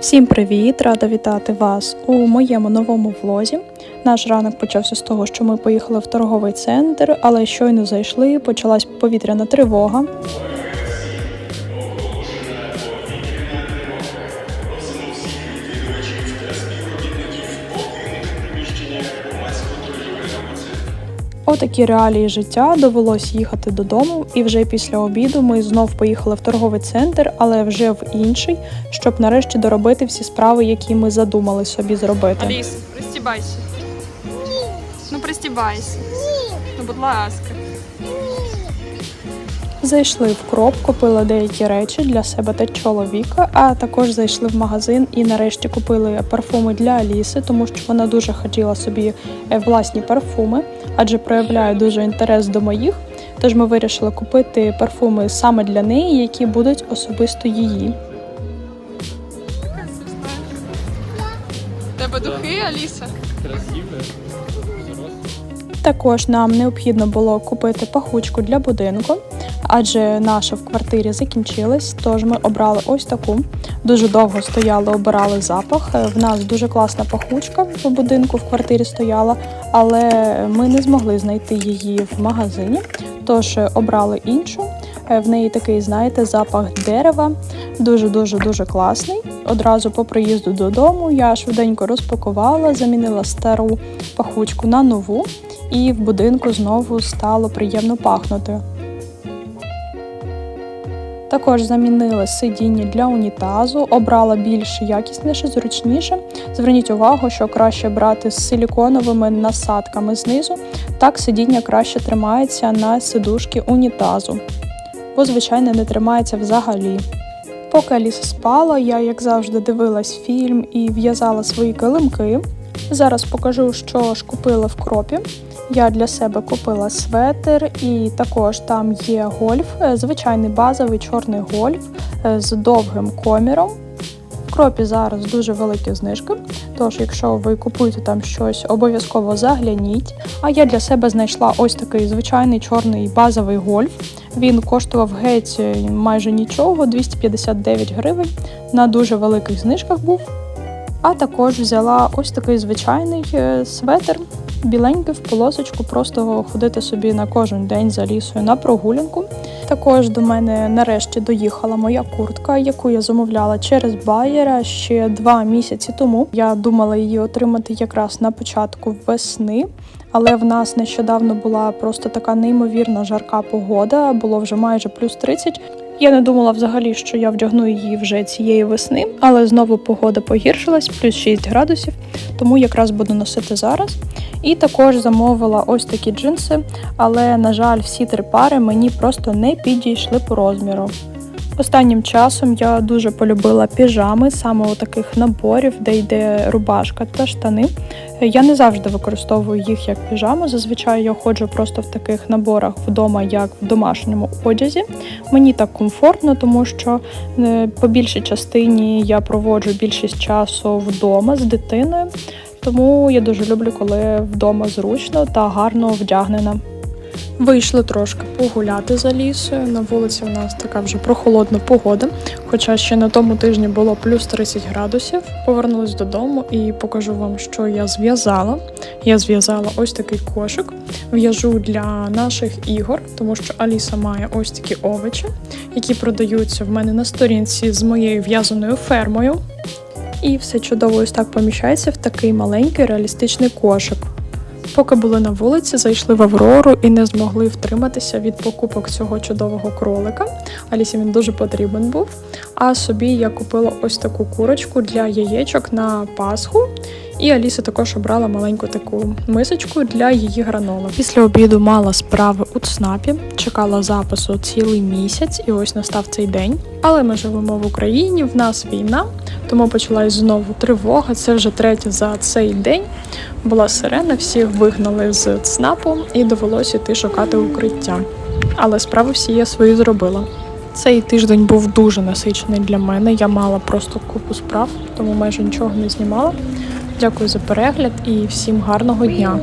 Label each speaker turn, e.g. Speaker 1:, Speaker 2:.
Speaker 1: Всім привіт! Рада вітати вас у моєму новому влозі. Наш ранок почався з того, що ми поїхали в торговий центр, але щойно зайшли, почалась повітряна тривога. Отакі реалії життя довелось їхати додому, і вже після обіду ми знов поїхали в торговий центр, але вже в інший, щоб нарешті доробити всі справи, які ми задумали собі зробити.
Speaker 2: Аліс, пристібайся. Ну пристібайся. Ну, будь ласка.
Speaker 1: Зайшли в кроп, купили деякі речі для себе та чоловіка, а також зайшли в магазин і нарешті купили парфуми для Аліси, тому що вона дуже хотіла собі е, власні парфуми, адже проявляє дуже інтерес до моїх. Тож ми вирішили купити парфуми саме для неї, які будуть особисто її.
Speaker 2: Тебе духи, Аліса?
Speaker 1: Також нам необхідно було купити пахучку для будинку, адже наша в квартирі закінчилась. Тож ми обрали ось таку. Дуже довго стояли, обирали запах. В нас дуже класна пахучка в будинку в квартирі стояла, але ми не змогли знайти її в магазині. Тож обрали іншу. В неї такий, знаєте, запах дерева, дуже дуже дуже класний. Одразу по приїзду додому я швиденько розпакувала, замінила стару пахучку на нову і в будинку знову стало приємно пахнути. Також замінила сидіння для унітазу, обрала більш якісніше, зручніше. Зверніть увагу, що краще брати з силіконовими насадками знизу, так сидіння краще тримається на сидушки унітазу, бо, звичайно, не тримається взагалі. Поки Аліса спала, я, як завжди, дивилась фільм і в'язала свої килимки. Зараз покажу, що ж купила в кропі. Я для себе купила светр, і також там є гольф, е, звичайний базовий чорний гольф е, з довгим коміром. Кропі зараз дуже великі знижки, тож, якщо ви купуєте там щось, обов'язково загляніть. А я для себе знайшла ось такий звичайний чорний базовий гольф. Він коштував геть е, майже нічого, 259 гривень. На дуже великих знижках був. А також взяла ось такий звичайний е, светр, біленький в полосочку, просто ходити собі на кожен день за лісою на прогулянку. Також до мене нарешті доїхала моя куртка, яку я замовляла через байера ще два місяці тому. Я думала її отримати якраз на початку весни. Але в нас нещодавно була просто така неймовірна жарка погода, було вже майже плюс 30. Я не думала взагалі, що я вдягну її вже цієї весни, але знову погода погіршилась, плюс 6 градусів, тому якраз буду носити зараз. І також замовила ось такі джинси, але, на жаль, всі три пари мені просто не підійшли по розміру. Останнім часом я дуже полюбила піжами, саме у таких наборів, де йде рубашка та штани. Я не завжди використовую їх як піжаму. Зазвичай я ходжу просто в таких наборах вдома, як в домашньому одязі. Мені так комфортно, тому що е, по більшій частині я проводжу більшість часу вдома з дитиною. Тому я дуже люблю, коли вдома зручно та гарно вдягнена. Вийшли трошки погуляти за лісою. На вулиці у нас така вже прохолодна погода. Хоча ще на тому тижні було плюс 30 градусів. Повернулась додому і покажу вам, що я зв'язала. Я зв'язала ось такий кошик. В'яжу для наших ігор, тому що Аліса має ось такі овочі, які продаються в мене на сторінці з моєю в'язаною фермою. І все чудово ось так поміщається в такий маленький реалістичний кошик. Поки були на вулиці, зайшли в Аврору і не змогли втриматися від покупок цього чудового кролика. Алісі він дуже потрібен був. А собі я купила ось таку курочку для яєчок на Пасху. І Аліса також обрала маленьку таку мисочку для її граноли. Після обіду мала справи у ЦНАПі, чекала запису цілий місяць, і ось настав цей день. Але ми живемо в Україні, в нас війна, тому почалась знову тривога. Це вже третя за цей день. Була сирена, всіх вигнали з ЦНАПу і довелося йти шукати укриття. Але справи всі я свої зробила. Цей тиждень був дуже насичений для мене. Я мала просто купу справ, тому майже нічого не знімала. Дякую за перегляд і всім гарного дня.